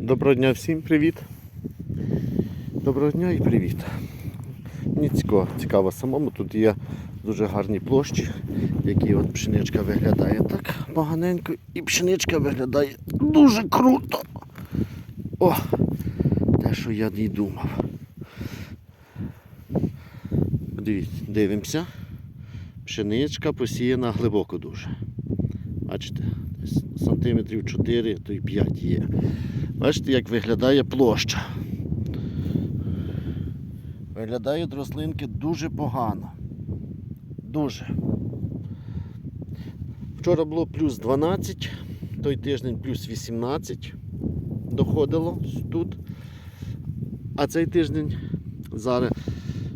Доброго дня всім привіт. Доброго дня і привіт. Мені цікаво, самому. Тут є дуже гарні площі, які от пшеничка виглядає так поганенько. І пшеничка виглядає дуже круто. О! Те, що я не думав. Подивіться, дивимося. Пшеничка посіяна глибоко дуже. Бачите, сантиметрів 4, то й 5 є. Бачите, як виглядає площа. Виглядають рослинки дуже погано. Дуже. Вчора було плюс 12, той тиждень плюс 18 доходило тут. А цей тиждень зараз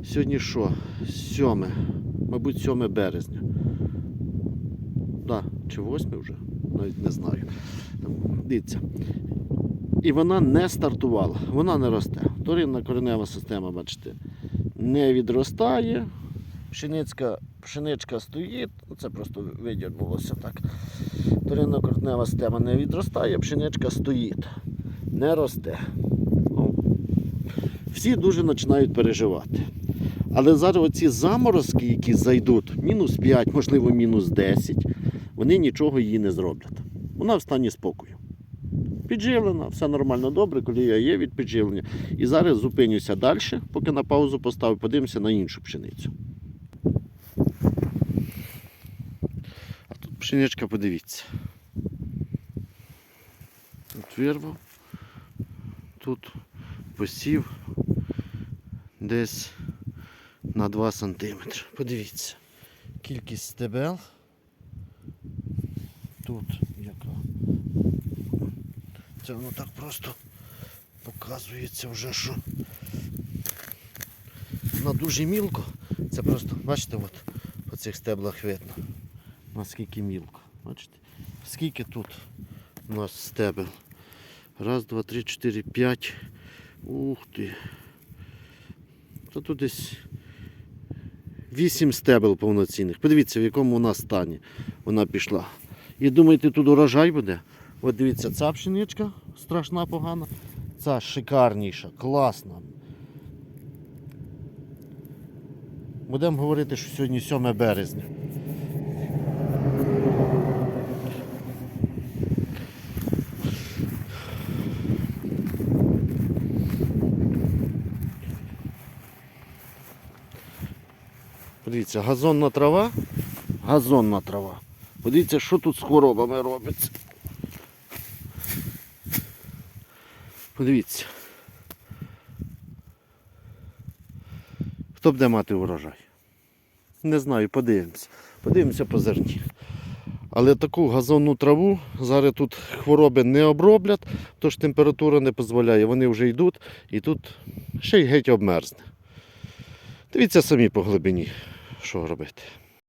сьогодні що? 7, мабуть, 7 березня. Чи 8 вже? Навіть не знаю. Дивіться. І вона не стартувала, вона не росте. Вторинна коренева система, бачите, не відростає. Пшеницька, пшеничка стоїть, ну, це просто видірнулося так. Вторинна коренева система не відростає, пшеничка стоїть, не росте. Ну, всі дуже починають переживати. Але зараз оці заморозки, які зайдуть, мінус 5, можливо, мінус 10, вони нічого їй не зроблять. Вона в стані спокою. Підживлена, все нормально добре, колія є від підживлення. І зараз зупинюся далі, поки на паузу поставлю, подивимося на іншу пшеницю. А тут пшеничка, подивіться. Тут вирвав, тут посів десь на 2 см. Подивіться. Кількість стебел. Тут яка. Це воно так просто показується вже, що вона дуже мілко. Це просто, бачите, от по цих стеблах видно, наскільки мілко. Бачите? Скільки тут у нас стебел? Раз, два, три, чотири, п'ять. Ух ти. То тут десь вісім стебел повноцінних. Подивіться, в якому вона стані вона пішла. І думаєте, тут урожай буде? От дивіться, ця пшеничка страшна погана. Ця шикарніша, класна. Будемо говорити, що сьогодні 7 березня. Подивіться, газонна трава, газонна трава. Подивіться, що тут з хворобами робиться. Подивіться. Хто буде мати урожай? Не знаю, подивимося. Подивимося по зерні. Але таку газонну траву зараз тут хвороби не оброблять, тож температура не дозволяє. Вони вже йдуть і тут ще й геть обмерзне. Дивіться самі по глибині, що робити.